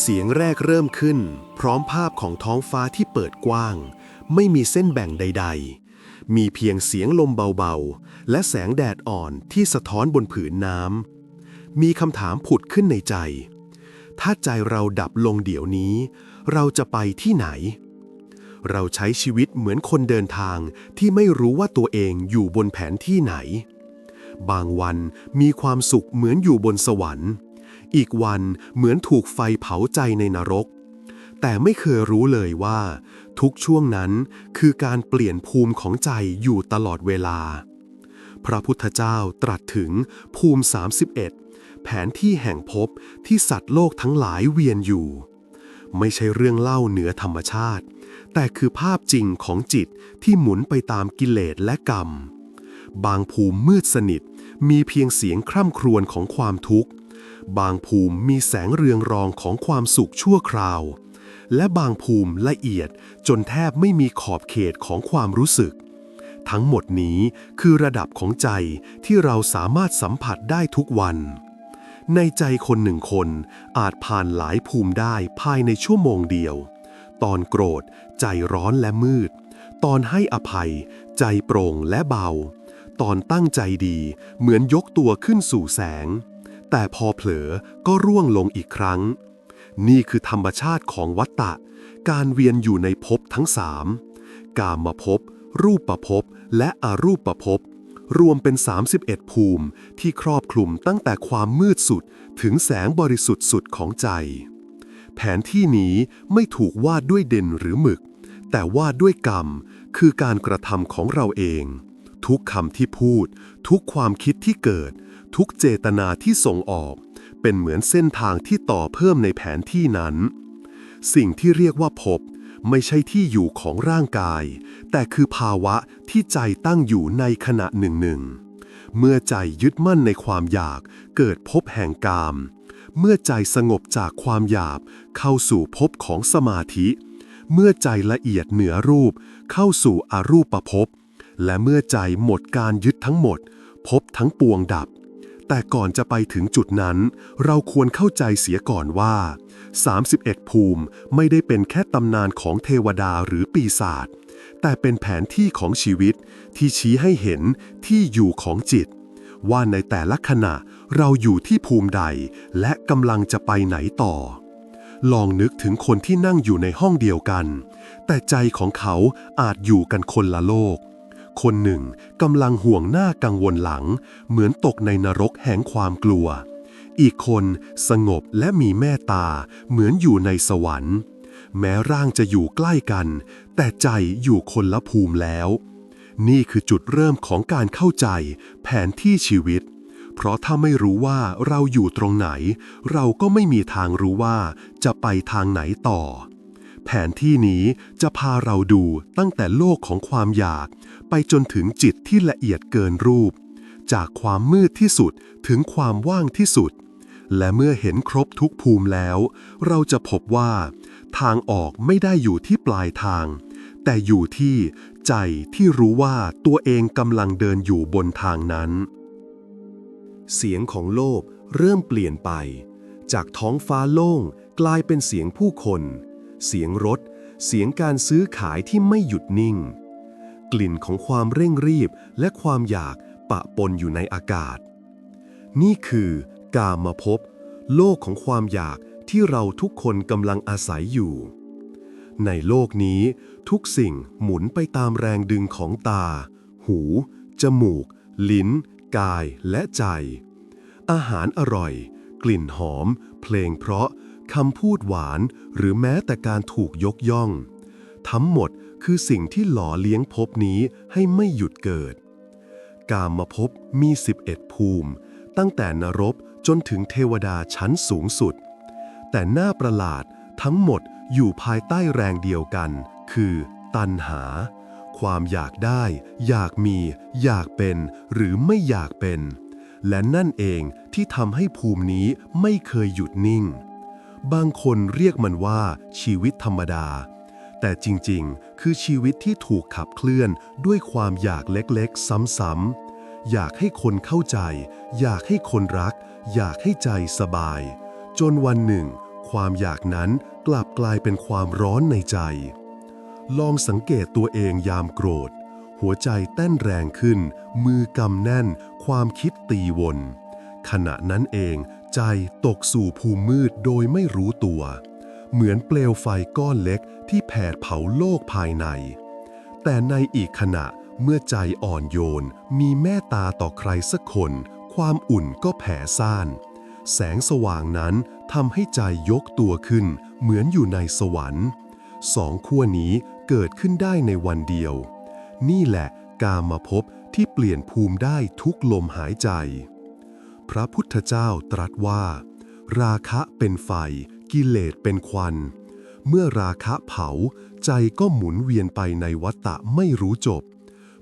เสียงแรกเริ่มขึ้น พร้อมภาพของท้องฟ้าที่เปิดกว้าง ไม่มีเส้นแบ่งใด ๆ มีเพียงเสียงลมเบาๆ และแสงแดดอ่อนที่สะท้อนบนผืนน้ำ มีคำถามผุดขึ้นในใจ ถ้าใจเราดับลงเดี๋ยวนี้ เราจะไปที่ไหน เราใช้ชีวิตเหมือนคนเดินทางที่ไม่รู้ว่าตัวเองอยู่บนแผนที่ไหน บางวันมีความสุขเหมือนอยู่บนสวรรค์ อีกวันเหมือนถูกไฟเผาใจในนรก แต่ไม่เคยรู้เลยว่า ทุกช่วงนั้นคือการเปลี่ยนภูมิของใจอยู่ตลอดเวลา พระพุทธเจ้าตรัสถึงภูมิ 31 แผนที่แห่งภพที่สัตว์โลกทั้งหลายเวียนอยู่ ไม่ใช่เรื่องเล่าเหนือธรรมชาติ แต่คือภาพจริงของจิตที่หมุนไปตามกิเลสและกรรม บางภูมิมืดสนิทมีเพียงเสียงคร่ำครวญของความทุกข์ บางภูมิมีแสงเรืองรองของความสุขชั่วคราว และบางภูมิละเอียดจนแทบไม่มีขอบเขตของความรู้สึก ทั้งหมดนี้คือระดับของใจที่เราสามารถสัมผัสได้ทุกวัน ในใจคนหนึ่งคนอาจผ่านหลายภูมิได้ภายในชั่วโมงเดียว ตอนโกรธ ใจร้อนและมืด ตอนให้อภัย ใจโปร่งและเบา ตอนตั้งใจดีเหมือนยกตัวขึ้นสู่แสง แต่พอเผลอก็ร่วงลงอีกครั้ง นี่คือธรรมชาติของวัตตะ การเวียนอยู่ในภพทั้งสามกามภพรูปประภพและอรูปประภพรวมเป็น 31 ภูมิที่ครอบคลุมตั้งแต่ความมืดสุดถึงแสงบริสุทธิ์สุดของใจ แผนที่นี้ไม่ถูกวาดด้วยเด่นหรือหมึก แต่วาดด้วยกรรม คือการกระทำของเราเอง ทุกคำที่พูด ทุกความคิดที่เกิด ทุกเจตนาที่ส่งออก เป็นเหมือนเส้นทางที่ต่อเพิ่มในแผนที่นั้น สิ่งที่เรียกว่าภพไม่ใช่ที่อยู่ของร่างกาย แต่คือภาวะที่ใจตั้งอยู่ในขณะหนึ่งหนึ่ง เมื่อใจยึดมั่นในความอยากเกิดภพแห่งกาม เมื่อใจสงบจากความหยาบเข้าสู่ภพของสมาธิ เมื่อใจละเอียดเหนือรูป เข้าสู่อรูปภพและเมื่อใจหมดการยึดทั้งหมดภพทั้งปวงดับ แต่ก่อนจะไปถึงจุดนั้น เราควรเข้าใจเสียก่อนว่า 31 ภูมิไม่ได้เป็นแค่ตำนานของเทวดาหรือปีศาจ แต่เป็นแผนที่ของชีวิตที่ชี้ให้เห็นที่อยู่ของจิต ว่าในแต่ละขณะเราอยู่ที่ภูมิใด และกำลังจะไปไหนต่อ ลองนึกถึงคนที่นั่งอยู่ในห้องเดียวกัน แต่ใจของเขาอาจอยู่กันคนละโลก คนหนึ่งกำลังห่วงหน้ากังวลหลัง เหมือนตกในนรกแห่งความกลัว อีกคนสงบและมีแม่ตา เหมือนอยู่ในสวรรค์ แม้ร่างจะอยู่ใกล้กัน แต่ใจอยู่คนละภูมิแล้ว นี่คือจุดเริ่มของการเข้าใจแผนที่ชีวิต เพราะถ้าไม่รู้ว่าเราอยู่ตรงไหน เราก็ไม่มีทางรู้ว่าจะไปทางไหนต่อแผนที่นี้จะพาเราดูตั้งแต่โลกของความอยาก ไปจนถึงจิตที่ละเอียดเกินรูป จากความมืดที่สุดถึงความว่างที่สุด และเมื่อเห็นครบทุกภูมิแล้ว เราจะพบว่า ทางออกไม่ได้อยู่ที่ปลายทาง แต่อยู่ที่ใจที่รู้ว่าตัวเองกำลังเดินอยู่บนทางนั้น เสียงของโลกเริ่มเปลี่ยนไป จากท้องฟ้าโล่งกลายเป็นเสียงผู้คน เสียงรถ เสียงการซื้อขายที่ไม่หยุดนิ่ง กลิ่นของความเร่งรีบและความอยากปะปนอยู่ในอากาศ นี่คือกามาพบ โลกของความอยากที่เราทุกคนกำลังอาศัยอยู่ ในโลกนี้ทุกสิ่งหมุนไปตามแรงดึงของตา หู จมูก ลิ้น กายและใจ อาหารอร่อย กลิ่นหอม เพลงเพราะคำพูดหวานหรือแม้แต่การถูกยกย่อง ทั้งหมด คือสิ่งที่หล่อเลี้ยงภพนี้ให้ไม่หยุดเกิด กามมาพบมี 11 ภูมิ ตั้งแต่นรกจนถึงเทวดาชั้นสูงสุด แต่หน้าประหลาดทั้งหมดอยู่ภายใต้แรงเดียวกัน คือ ตัณหา ความอยากได้ อยากมี อยากเป็น หรือไม่อยากเป็น และนั่นเองที่ทำให้ภูมินี้ไม่เคยหยุดนิ่ง บางคนเรียกมันว่าชีวิตธรรมดา แต่จริงๆ คือชีวิตที่ถูกขับเคลื่อนด้วยความอยากเล็กๆ ซ้ำๆ อยากให้คนเข้าใจ อยากให้คนรัก อยากให้ใจสบาย จนวันหนึ่ง ความอยากนั้นกลับกลายเป็นความร้อนในใจ ลองสังเกตตัวเองยามโกรธ หัวใจเต้นแรงขึ้น มือกำแน่น ความคิดตีวน ขณะนั้นเอง ใจตกสู่ภูมิมืดโดยไม่รู้ตัว เหมือนเปลวไฟก้อนเล็กที่แผดเผาโลกภายใน แต่ในอีกขณะเมื่อใจอ่อนโยน มีแม่ตาต่อใครสักคน ความอุ่นก็แผ่ซ่าน แสงสว่างนั้นทำให้ใจยกตัวขึ้น เหมือนอยู่ในสวรรค์ สองขั้วนี้เกิดขึ้นได้ในวันเดียว นี่แหละกามาพบที่เปลี่ยนภูมิได้ทุกลมหายใจ พระพุทธเจ้าตรัสว่า ราคะเป็นไฟ กิเลสเป็นควัน เมื่อราคะเผาใจก็หมุนเวียนไปในวัฏฏะไม่รู้จบ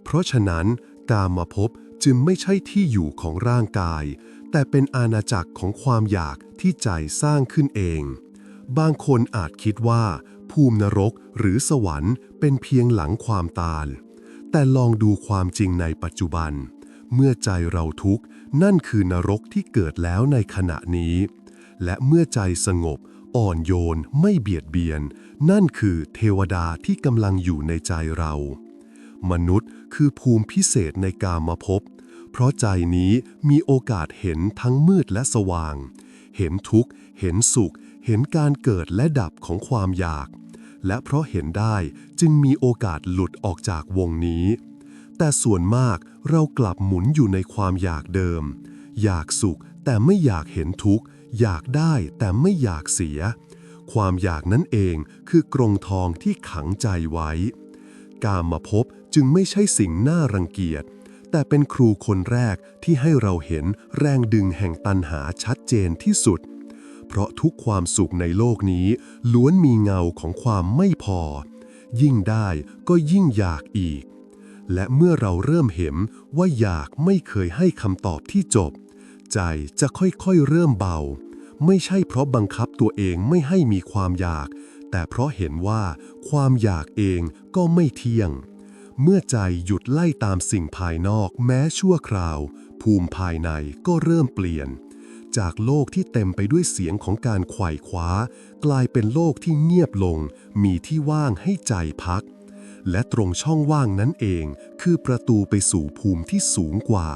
เพราะฉะนั้นกามาพบจึงไม่ใช่ที่อยู่ของร่างกาย แต่เป็นอาณาจักรของความอยากที่ใจสร้างขึ้นเอง บางคนอาจคิดว่า ภูมินรกหรือสวรรค์เป็นเพียงหลังความตายแต่ลองดูความจริงในปัจจุบัน เมื่อใจเราทุกข์นั่นคือนรกที่เกิดแล้วในขณะนี้ และเมื่อใจสงบ อ่อนโยนไม่เบียดเบียน นั่นคือเทวดาที่กำลังอยู่ในใจเรา มนุษย์คือภูมิพิเศษในกามภพเพราะใจนี้มีโอกาสเห็นทั้งมืดและสว่าง เห็นทุกข์ เห็นสุข เห็นการเกิดและดับของความอยาก และเพราะเห็นได้จึงมีโอกาสหลุดออกจากวงนี้ แต่ส่วนมากเรากลับหมุนอยู่ในความอยากเดิม อยากสุขแต่ไม่อยากเห็นทุกข์ อยากได้แต่ไม่อยากเสีย ความอยากนั้นเองคือกรงทองที่ขังใจไว้ กามมาพบจึงไม่ใช่สิ่งน่ารังเกียจ แต่เป็นครูคนแรกที่ให้เราเห็นแรงดึงแห่งตันหาชัดเจนที่สุด เพราะทุกความสุขในโลกนี้ ล้วนมีเงาของความไม่พอ ยิ่งได้ก็ยิ่งอยากอีกและเมื่อเราเริ่มเห็นว่าอยากไม่เคยให้คำตอบที่จบ ใจจะค่อยๆเริ่มเบา ไม่ใช่เพราะบังคับตัวเองไม่ให้มีความอยาก แต่เพราะเห็นว่าความอยากเองก็ไม่เที่ยง เมื่อใจหยุดไล่ตามสิ่งภายนอกแม้ชั่วคราว ภูมิภายในก็เริ่มเปลี่ยน จากโลกที่เต็มไปด้วยเสียงของการไขว่คว้า กลายเป็นโลกที่เงียบลง มีที่ว่างให้ใจพัก และตรงช่องว่างนั้นเอง คือประตูไปสู่ภูมิที่สูงกว่า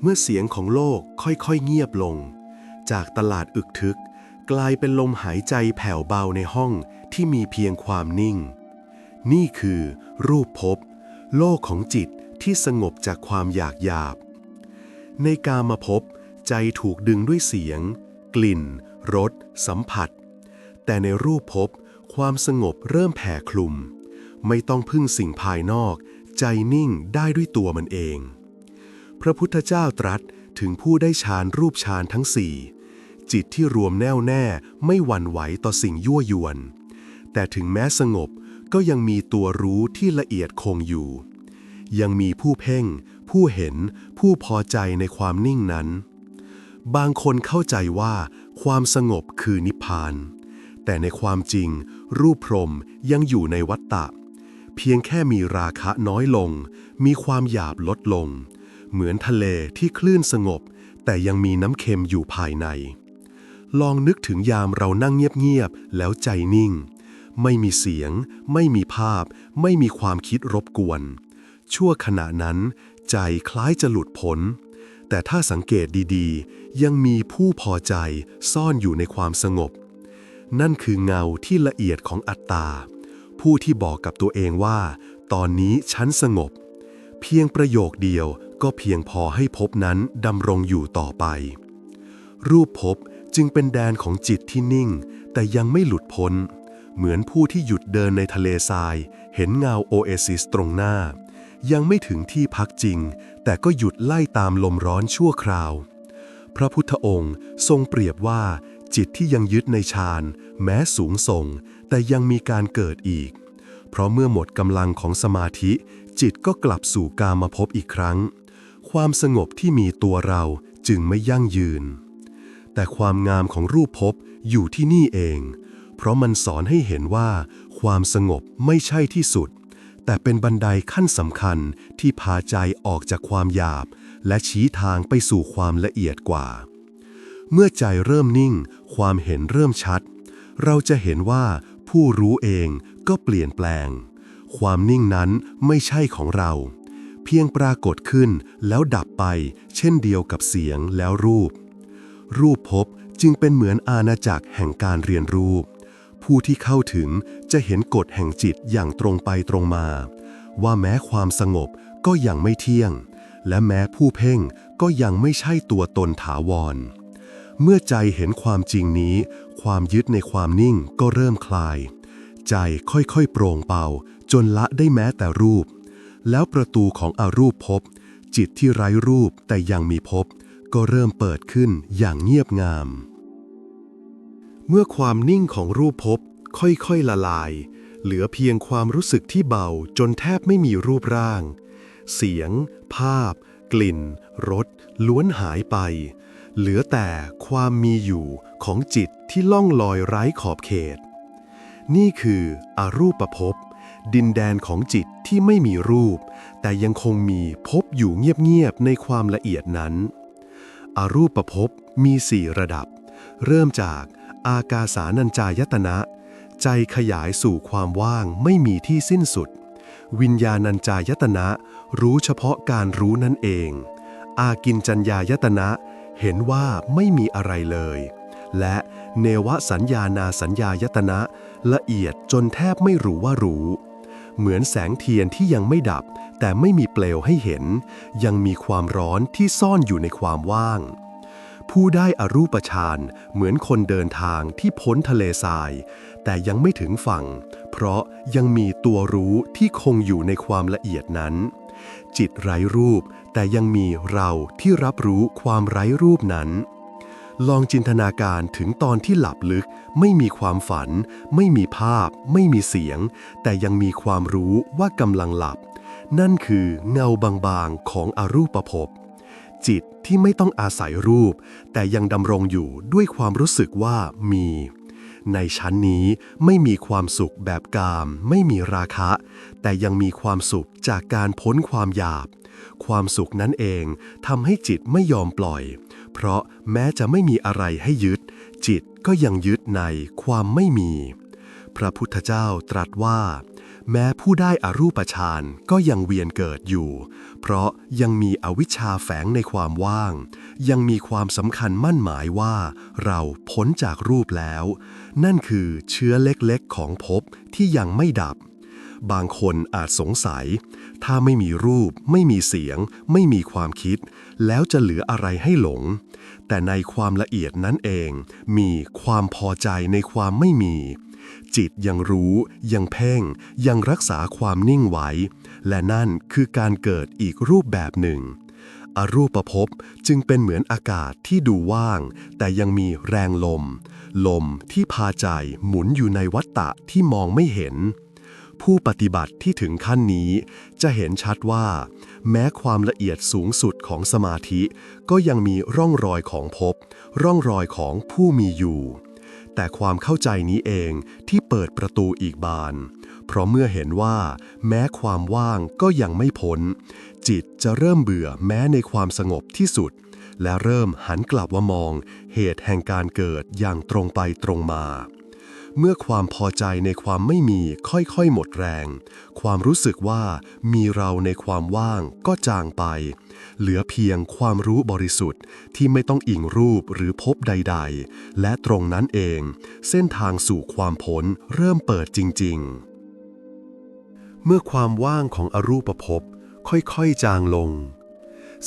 เมื่อเสียงของโลกค่อยๆเงียบลง จากตลาดอึกทึก กลายเป็นลมหายใจแผ่วเบาในห้องที่มีเพียงความนิ่ง นี่คือ รูปภพโลกของจิตที่สงบจากความอยากหยาบ ในกามภพใจถูกดึงด้วยเสียง กลิ่นรสสัมผัส แต่ในรูปภพความสงบเริ่มแผ่คลุม ไม่ต้องพึ่งสิ่งภายนอก ใจนิ่งได้ด้วยตัวมันเอง พระพุทธเจ้าตรัสถึงผู้ได้ฌานรูปฌานทั้งสี่จิตที่รวมแน่วแน่ไม่หวั่นไหวต่อสิ่งยั่วยวน แต่ถึงแม้สงบก็ยังมีตัวรู้ที่ละเอียดคงอยู่ ยังมีผู้เพ่ง ผู้เห็น ผู้พอใจในความนิ่งนั้น บางคนเข้าใจว่าความสงบคือนิพพาน แต่ในความจริง รูปพรมยังอยู่ในวัฏฏะ เพียงแค่มีราคะน้อยลง มีความหยาบลดลง เหมือนทะเลที่คลื่นสงบ แต่ยังมีน้ำเค็มอยู่ภายใน ลองนึกถึงยามเรานั่งเงียบๆ แล้วใจนิ่ง ไม่มีเสียง ไม่มีภาพ ไม่มีความคิดรบกวน ชั่วขณะนั้น ใจคล้ายจะหลุดพ้น แต่ถ้าสังเกตดีๆ ยังมีผู้พอใจซ่อนอยู่ในความสงบ นั่นคือเงาที่ละเอียดของอัตตา ผู้ที่บอกกับตัวเองว่า ตอนนี้ฉันสงบ เพียงประโยคเดียว ก็เพียงพอให้ภพนั้นดำรงอยู่ต่อไป รูปภพจึงเป็นแดนของจิตที่นิ่ง แต่ยังไม่หลุดพ้น เหมือนผู้ที่หยุดเดินในทะเลทราย เห็นเงาโอเอซิสตรงหน้า ยังไม่ถึงที่พักจริง แต่ก็หยุดไล่ตามลมร้อนชั่วคราว พระพุทธองค์ทรงเปรียบว่าจิตที่ยังยึดในฌานแม้สูงส่ง แต่ยังมีการเกิดอีก เพราะเมื่อหมดกำลังของสมาธิ จิตก็กลับสู่กามาพบอีกครั้ง ความสงบที่มีตัวเราจึงไม่ยั่งยืน แต่ความงามของรูปภพอยู่ที่นี่เอง เพราะมันสอนให้เห็นว่า ความสงบไม่ใช่ที่สุด แต่เป็นบันไดขั้นสำคัญที่พาใจออกจากความหยาบ และชี้ทางไปสู่ความละเอียดกว่า เมื่อใจเริ่มนิ่ง ความเห็นเริ่มชัด เราจะเห็นว่าผู้รู้เองก็เปลี่ยนแปลง ความนิ่งนั้นไม่ใช่ของเรา พียงปรากฏขึ้นแล้วดับไป เช่นเดียวกับเสียงแล้วรูป รูปพบจึงเป็นเหมือนอาณาจักรแห่งการเรียนรู้ ผู้ที่เข้าถึงจะเห็นกฎแห่งจิตอย่างตรงไปตรงมา ว่าแม้ความสงบก็ยังไม่เที่ยง และแม้ผู้เพ่งก็ยังไม่ใช่ตัวตนถาวร เมื่อใจเห็นความจริงนี้ ความยึดในความนิ่งก็เริ่มคลาย ใจค่อยๆโปร่งเบาจนละได้แม้แต่รูป แล้วประตูของอารูปภพจิตที่ไร้รูปแต่ยังมีภพก็เริ่มเปิดขึ้นอย่างเงียบงาม เมื่อความนิ่งของรูปภพค่อยๆละลาย เหลือเพียงความรู้สึกที่เบาจนแทบไม่มีรูปร่าง เสียง ภาพ กลิ่น รส ล้วนหายไป เหลือแต่ความมีอยู่ของจิตที่ล่องลอยไร้ขอบเขต นี่คืออรูปภพ ดินแดนของจิตที่ไม่มีรูป แต่ยังคงมีภพอยู่เงียบๆในความละเอียดนั้น อารูปภพบมีสี่ระดับ เริ่มจากอากาสานัญจายตนะ ใจขยายสู่ความว่างไม่มีที่สิ้นสุด วิญญาณัญจายตนะ รู้เฉพาะการรู้นั่นเอง อากินจัญญายตนะ เห็นว่าไม่มีอะไรเลย และเนวสัญญานาสัญญายตนะ ละเอียดจนแทบไม่รู้ว่ารู้ เหมือนแสงเทียนที่ยังไม่ดับ แต่ไม่มีเปลวให้เห็น ยังมีความร้อนที่ซ่อนอยู่ในความว่าง ผู้ได้อรูปฌานเหมือนคนเดินทางที่พ้นทะเลทราย แต่ยังไม่ถึงฝั่ง เพราะยังมีตัวรู้ที่คงอยู่ในความละเอียดนั้น จิตไร้รูป แต่ยังมีเราที่รับรู้ความไร้รูปนั้น ลองจินตนาการถึงตอนที่หลับลึก ไม่มีความฝัน ไม่มีภาพ ไม่มีเสียง แต่ยังมีความรู้ว่ากำลังหลับ นั่นคือเงาบางๆของอรูปภพจิตที่ไม่ต้องอาศัยรูป แต่ยังดำรงอยู่ด้วยความรู้สึกว่ามี ในชั้นนี้ไม่มีความสุขแบบกาม ไม่มีราคะ แต่ยังมีความสุขจากการพ้นความหยาบ ความสุขนั้นเองทำให้จิตไม่ยอมปล่อย เพราะแม้จะไม่มีอะไรให้ยึด จิตก็ยังยึดในความไม่มี พระพุทธเจ้าตรัสว่า แม้ผู้ได้อรูปฌานก็ยังเวียนเกิดอยู่ เพราะยังมีอวิชชาแฝงในความว่าง ยังมีความสำคัญมั่นหมายว่า เราพ้นจากรูปแล้ว นั่นคือเชื้อเล็กๆของภพที่ยังไม่ดับบางคนอาจสงสัย ถ้าไม่มีรูป ไม่มีเสียง ไม่มีความคิด แล้วจะเหลืออะไรให้หลง แต่ในความละเอียดนั้นเอง มีความพอใจในความไม่มี จิตยังรู้ยังเพ่ง ยังรักษาความนิ่งไว้ และนั่นคือการเกิดอีกรูปแบบหนึ่ง อรูปภพจึงเป็นเหมือนอากาศที่ดูว่าง แต่ยังมีแรงลม ลมที่พาใจหมุนอยู่ในวัฏฏะที่มองไม่เห็น ผู้ปฏิบัติที่ถึงขั้นนี้ จะเห็นชัดว่า แม้ความละเอียดสูงสุดของสมาธิ ก็ยังมีร่องรอยของภพร่องรอยของผู้มีอยู่ แต่ความเข้าใจนี้เองที่เปิดประตูอีกบาน เพราะเมื่อเห็นว่า แม้ความว่างก็ยังไม่พ้น จิตจะเริ่มเบื่อแม้ในความสงบที่สุด และเริ่มหันกลับว่ามอง เหตุแห่งการเกิดอย่างตรงไปตรงมา เมื่อความพอใจในความไม่มีค่อยๆหมดแรง ความรู้สึกว่ามีเราในความว่างก็จางไป เหลือเพียงความรู้บริสุทธิ์ที่ไม่ต้องอิงรูปหรือพบใดๆ และตรงนั้นเอง เส้นทางสู่ความพ้นเริ่มเปิดจริงๆ เมื่อความว่างของอรูปภพค่อยๆจางลง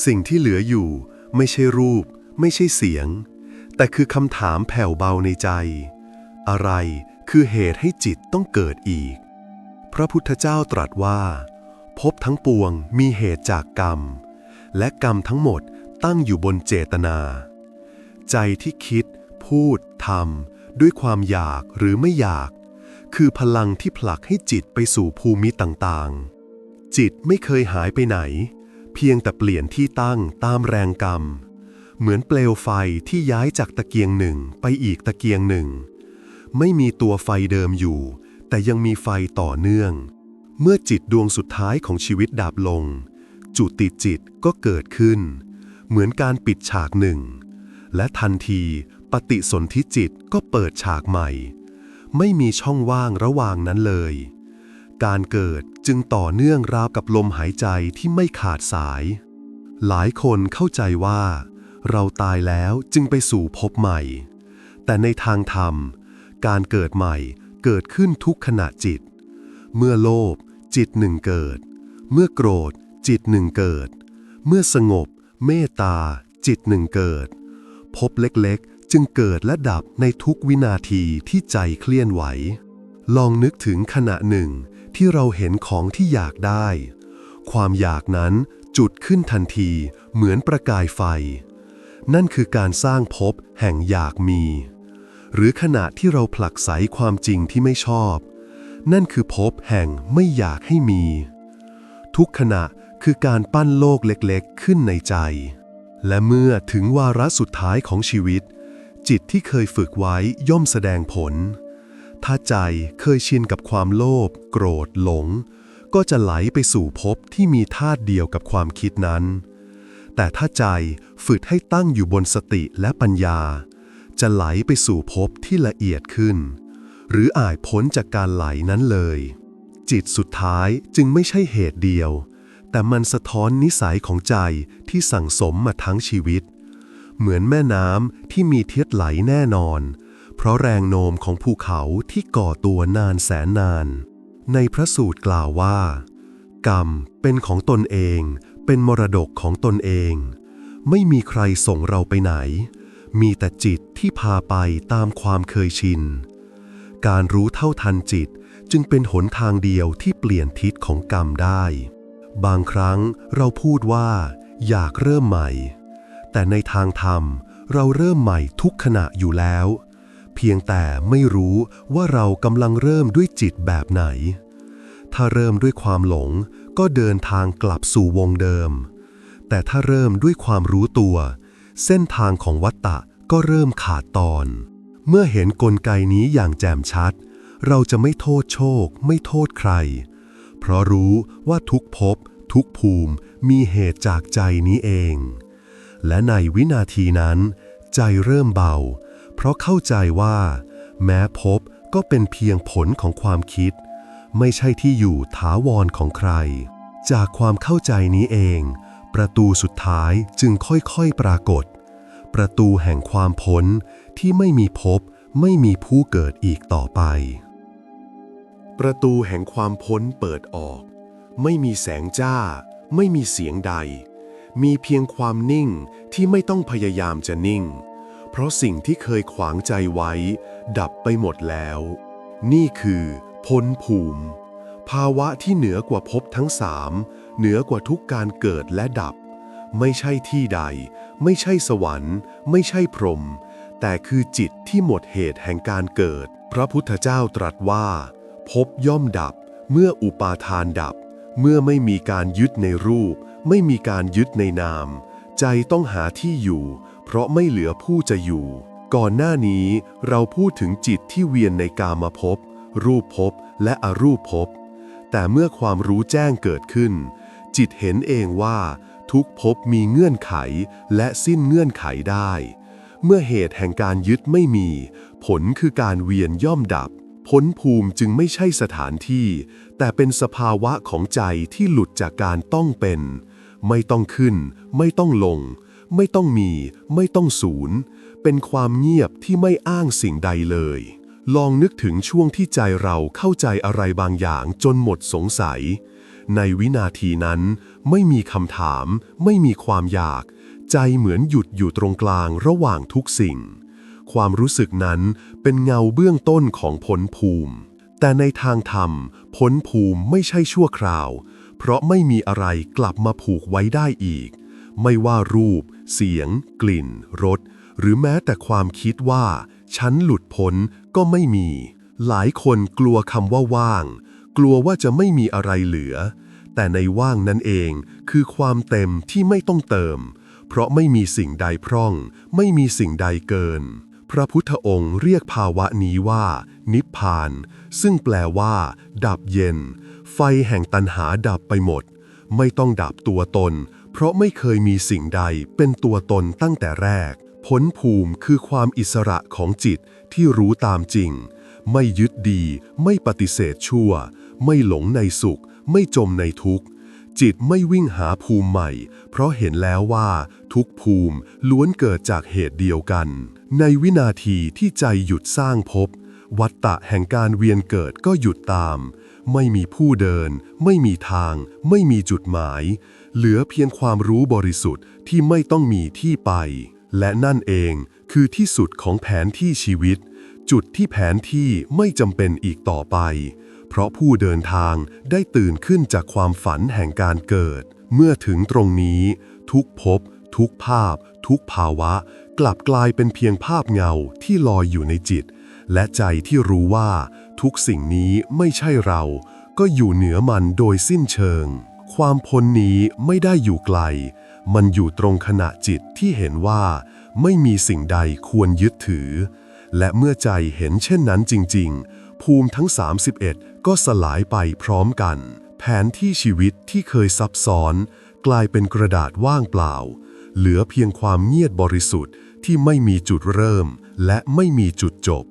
สิ่งที่เหลืออยู่ไม่ใช่รูป ไม่ใช่เสียง แต่คือคำถามแผ่วเบาในใจ อะไรคือเหตุให้จิตต้องเกิดอีก พระพุทธเจ้าตรัสว่าภพทั้งปวงมีเหตุจากกรรม และกรรมทั้งหมดตั้งอยู่บนเจตนา ใจที่คิด พูดทำด้วยความอยากหรือไม่อยาก คือพลังที่ผลักให้จิตไปสู่ภูมิต่างๆ จิตไม่เคยหายไปไหน เพียงแต่เปลี่ยนที่ตั้งตามแรงกรรม เหมือนเปลวไฟที่ย้ายจากตะเกียงหนึ่งไปอีกตะเกียงหนึ่ง ไม่มีตัวไฟเดิมอยู่ แต่ยังมีไฟต่อเนื่อง เมื่อจิตดวงสุดท้ายของชีวิตดับลง จุติจิตก็เกิดขึ้น เหมือนการปิดฉากหนึ่ง และทันทีปฏิสนธิจิตก็เปิดฉากใหม่ ไม่มีช่องว่างระหว่างนั้นเลย การเกิดจึงต่อเนื่องราวกับลมหายใจที่ไม่ขาดสาย หลายคนเข้าใจว่า เราตายแล้วจึงไปสู่ภพใหม่ แต่ในทางธรรม การเกิดใหม่เกิดขึ้นทุกขณะจิต เมื่อโลภจิตหนึ่งเกิด เมื่อโกรธ จิตหนึ่งเกิด เมื่อสงบ เมตตา จิตหนึ่งเกิดภพเล็กๆ จึงเกิดและดับในทุกวินาทีที่ใจเคลื่อนไหว ลองนึกถึงขณะหนึ่งที่เราเห็นของที่อยากได้ ความอยากนั้นจุดขึ้นทันทีเหมือนประกายไฟ นั่นคือการสร้างภพแห่งอยากมี หรือขณะที่เราผลักไสความจริงที่ไม่ชอบ นั่นคือภพแห่งไม่อยากให้มี ทุกขณะคือการปั้นโลกเล็กๆ ขึ้นในใจ และเมื่อถึงวาระสุดท้ายของชีวิต จิตที่เคยฝึกไว้ย่อมแสดงผล ถ้าใจเคยชินกับความโลภโกรธหลง ก็จะไหลไปสู่ภพที่มีธาตุเดียวกับความคิดนั้น แต่ถ้าใจฝึกให้ตั้งอยู่บนสติและปัญญา จะไหลไปสู่ภพที่ละเอียดขึ้น หรืออาจพ้นจากการไหลนั้นเลย จิตสุดท้ายจึงไม่ใช่เหตุเดียว แต่มันสะท้อนนิสัยของใจที่สั่งสมมาทั้งชีวิต เหมือนแม่น้ำที่มีเทียดไหลแน่นอน เพราะแรงโน้มของภูเขาที่ก่อตัวนานแสนนาน ในพระสูตรกล่าวว่า กรรมเป็นของตนเอง เป็นมรดกของตนเอง ไม่มีใครส่งเราไปไหน มีแต่จิตที่พาไปตามความเคยชิน การรู้เท่าทันจิตจึงเป็นหนทางเดียวที่เปลี่ยนทิศของกรรมได้ บางครั้งเราพูดว่า อยากเริ่มใหม่ แต่ในทางธรรมเราเริ่มใหม่ทุกขณะอยู่แล้ว เพียงแต่ไม่รู้ว่าเรากำลังเริ่มด้วยจิตแบบไหน ถ้าเริ่มด้วยความหลงก็เดินทางกลับสู่วงเดิม แต่ถ้าเริ่มด้วยความรู้ตัว เส้นทางของวัตตะก็เริ่มขาดตอน เมื่อเห็นกลไกนี้อย่างแจ่มชัด เราจะไม่โทษโชค ไม่โทษใคร เพราะรู้ว่าทุกภพทุกภูมิมีเหตุจากใจนี้เอง และในวินาทีนั้น ใจเริ่มเบา เพราะเข้าใจว่า แม้ภพก็เป็นเพียงผลของความคิด ไม่ใช่ที่อยู่ถาวรของใคร จากความเข้าใจนี้เอง ประตูสุดท้ายจึงค่อยๆปรากฏ ประตูแห่งความพ้นที่ไม่มีภพไม่มีผู้เกิดอีกต่อไป ประตูแห่งความพ้นเปิดออก ไม่มีแสงจ้า ไม่มีเสียงใด มีเพียงความนิ่งที่ไม่ต้องพยายามจะนิ่ง เพราะสิ่งที่เคยขวางใจไว้ ดับไปหมดแล้ว นี่คือพ้นภูมิ ภาวะที่เหนือกว่าภพทั้งสาม เหนือกว่าทุกการเกิดและดับ ไม่ใช่ที่ใด ไม่ใช่สวรรค์ ไม่ใช่พรหมแต่คือจิตที่หมดเหตุแห่งการเกิด พระพุทธเจ้าตรัสว่าภพย่อมดับ เมื่ออุปาทานดับ เมื่อไม่มีการยึดในรูป ไม่มีการยึดในนาม ใจต้องหาที่อยู่ เพราะไม่เหลือผู้จะอยู่ ก่อนหน้านี้เราพูดถึงจิตที่เวียนในกามภพรูปภพและอรูปภพแต่เมื่อความรู้แจ้งเกิดขึ้น จิตเห็นเองว่า ทุกภพมีเงื่อนไขและสิ้นเงื่อนไขได้ เมื่อเหตุแห่งการยึดไม่มี ผลคือการเวียนย่อมดับ พ้นภูมิจึงไม่ใช่สถานที่ แต่เป็นสภาวะของใจที่หลุดจากการต้องเป็น ไม่ต้องขึ้น ไม่ต้องลง ไม่ต้องมี ไม่ต้องศูนย์ เป็นความเงียบที่ไม่อ้างสิ่งใดเลยลองนึกถึงช่วงที่ใจเราเข้าใจอะไรบางอย่างจนหมดสงสัย ในวินาทีนั้น ไม่มีคำถาม ไม่มีความอยาก ใจเหมือนหยุดอยู่ตรงกลางระหว่างทุกสิ่ง ความรู้สึกนั้นเป็นเงาเบื้องต้นของพ้นภูมิ แต่ในทางธรรมพ้นภูมิไม่ใช่ชั่วคราว เพราะไม่มีอะไรกลับมาผูกไว้ได้อีก ไม่ว่ารูป เสียง กลิ่น รส หรือแม้แต่ความคิดว่า ฉันหลุดพ้นก็ไม่มีหลายคนกลัวคำว่าว่าง กลัวว่าจะไม่มีอะไรเหลือ แต่ในว่างนั่นเองคือความเต็มที่ไม่ต้องเติม เพราะไม่มีสิ่งใดพร่อง ไม่มีสิ่งใดเกิน พระพุทธองค์เรียกภาวะนี้ว่า นิพพาน ซึ่งแปลว่า ดับเย็น ไฟแห่งตันหาดับไปหมด ไม่ต้องดับตัวตน เพราะไม่เคยมีสิ่งใดเป็นตัวตนตั้งแต่แรกพ้นภูมิคือความอิสระของจิตที่รู้ตามจริง ไม่ยึดดี ไม่ปฏิเสธชั่ว ไม่หลงในสุข ไม่จมในทุกข์ จิตไม่วิ่งหาภูมิใหม่ เพราะเห็นแล้วว่าทุกภูมิล้วนเกิดจากเหตุเดียวกัน ในวินาทีที่ใจหยุดสร้างภพวัฏฏะแห่งการเวียนเกิดก็หยุดตาม ไม่มีผู้เดิน ไม่มีทาง ไม่มีจุดหมาย เหลือเพียงความรู้บริสุทธิ์ที่ไม่ต้องมีที่ไป และนั่นเองคือที่สุดของแผนที่ชีวิต จุดที่แผนที่ไม่จำเป็นอีกต่อไป เพราะผู้เดินทางได้ตื่นขึ้นจากความฝันแห่งการเกิด เมื่อถึงตรงนี้ ทุกภพทุกภาพ ทุกภาวะ กลับกลายเป็นเพียงภาพเงาที่ลอยอยู่ในจิต และใจที่รู้ว่า ทุกสิ่งนี้ไม่ใช่เรา ก็อยู่เหนือมันโดยสิ้นเชิง ความพ้นนี้ไม่ได้อยู่ไกล มันอยู่ตรงขณะจิตที่เห็นว่า ไม่มีสิ่งใดควรยึดถือ และเมื่อใจเห็นเช่นนั้นจริง ๆ ภูมิทั้ง 31 ก็สลายไปพร้อมกัน แผนที่ชีวิตที่เคยซับซ้อน กลายเป็นกระดาษว่างเปล่า เหลือเพียงความเงียบบริสุทธิ์ที่ไม่มีจุดเริ่ม และไม่มีจุดจบ